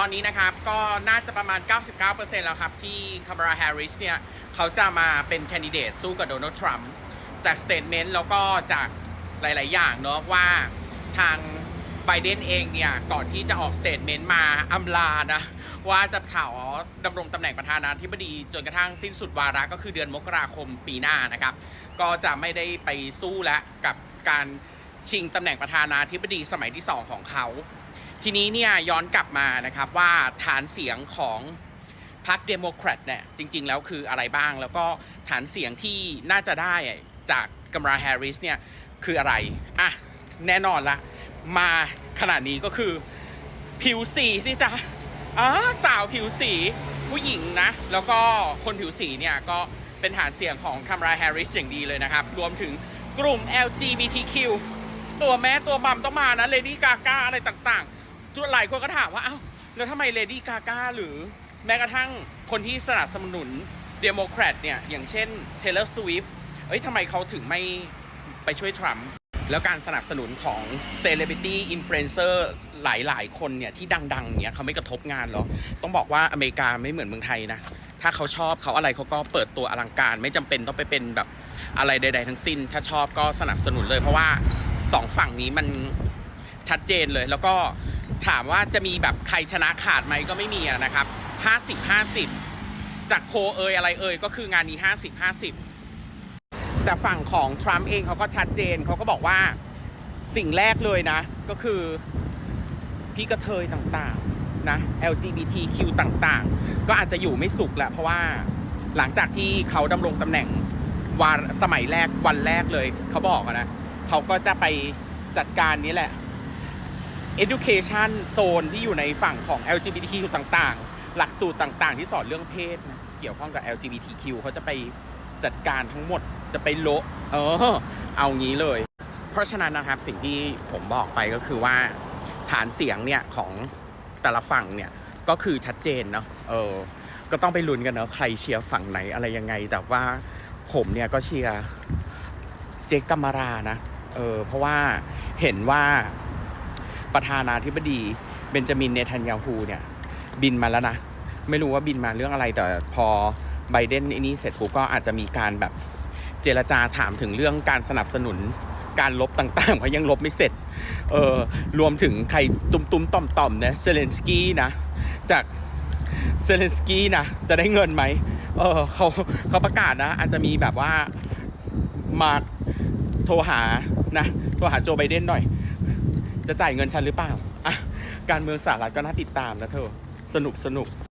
ตอนนี้นะครับก็น่าจะประมาณ 99%แล้วครับ ที่คามาราแฮร์ริสเนี่ย เขาจะมาเป็นแคนดิเดตสู้กับโดนัลด์ทรัมป์จากสเตทเมนต์แล้วก็จากหลาย ๆ อย่างเนาะว่าทางไบเดนเองเนี่ย ก่อนที่จะออกสเตทเมนต์มาอำลานะ ว่าจะข่าวดำรงตำแหน่งประธานาธิบดี จนกระทั่งสิ้นสุดวาระก็คือเดือนมกราคมปีหน้านะครับ ก็จะไม่ได้ไปสู้แล้วกับการชิงตำแหน่งประธานาธิบดีสมัยที่ 2 ของเขา ทีนี้เนี่ยย้อนกลับมานะครับว่าฐานเสียงของพรรคเดโมแครตเนี่ยจริง ๆ แล้วคืออะไรบ้าง แล้วก็ฐานเสียงที่น่าจะได้จากกัมราแฮร์ริสเนี่ยคืออะไรอะแน่นอนละมาขนาดนี้ก็คือผิวสีสิจ๊ะอ๋อสาวผิวสีผู้หญิงนะ แล้วก็คนผิวสีเนี่ยก็เป็นฐานเสียงของคัมราแฮร์ริสอย่างดีเลยนะครับ รวมถึงกลุ่ม LGBTQ ตัวแม่ตัวมัมต้องมานะเลดี้กากอะไรต่างๆ ทุกหลายคนก็ถามว่าเอ้าแล้วทำไมเลดี้กากาหรือแม้กระทั่งคนที่สนับสนุนเดโมแครตเนี่ย อย่างเช่น Taylor Swift เอ้ยทำไมเขาถึงไม่ไปช่วยทรัมป์แล้วการสนับสนุนของเซเลบริตี้อินฟลูเอนเซอร์หลาย ๆ คนเนี่ย ที่ดัง ๆ เนี่ยเขาไม่กระทบงานหรอ ต้องบอกว่าอเมริกาไม่เหมือนเมืองไทยนะ ถ้าเขาชอบเขาอะไรเขาก็เปิดตัวอลังการ ไม่จำเป็นต้องไปเป็นแบบอะไรใด ๆ ทั้งสิ้น ถ้าชอบก็สนับสนุนเลยเพราะว่าสองฝั่งนี้มันชัดเจนเลยแล้วก็ ถามว่าจะมีแบบใครชนะขาดไหมก็ไม่มีนะครับ 50 50 จากโพลเอยอะไรเอยก็คืองานนี้ 50 50 แต่ฝั่งของทรัมป์เองเขาก็ชัดเจนเขาก็บอกว่าสิ่งแรกเลยนะ ก็คือพี่กระเทยต่างๆนะ LGBTQ ต่างๆ ก็อาจจะอยู่ไม่สุขแหละเพราะว่าหลังจากที่เขาดำรงตำแหน่งวาระสมัยแรกวันแรกเลย เขาบอกนะเขาก็จะไปจัดการนี้แหละ education zone ที่อยู่ในฝั่งของ LGBTQ ต่างๆ หลักสูตรต่างๆ ที่สอนเรื่องเพศนะเกี่ยวข้องกับ LGBTQ เขาจะไปจัดการทั้งหมดจะไปโละเออ เอางี้เลย เพราะฉะนั้นนะครับสิ่งที่ผมบอกไปก็คือว่าฐานเสียงเนี่ยของแต่ละฝั่งเนี่ยก็คือชัดเจนเนาะเออ ก็ต้องไปลุ้นกันเนาะใครเชียร์ฝั่งไหนอะไรยังไง แต่ว่าผมเนี่ยก็เชียร์เจคกัมมารานะ เออ เพราะว่าเห็นว่า ประธานาธิบดีเบนจามินเนทันยาฮูเนี่ยบินมาแล้วนะ ไม่รู้ว่าบินมาเรื่องอะไรแต่พอไบเดนไอ้นี่เสร็จปุ๊บก็อาจจะมีการแบบเจรจาถามถึงเรื่องการสนับสนุนการลบต่างๆเพราะยังลบไม่เสร็จ เออรวมถึงใครตุ้มๆต่อมๆนะเซเลนสกี้นะ จากเซเลนสกี้นะ จะได้เงินไหมเออเขาเขาประกาศนะ อาจจะมีแบบว่ามาโทรหานะ โทรหาโจไบเดนหน่อย จะจ่ายเงินฉันหรือเปล่าอะการเมืองสหรัฐก็น่าติดตามนะเธอ สนุกสนุก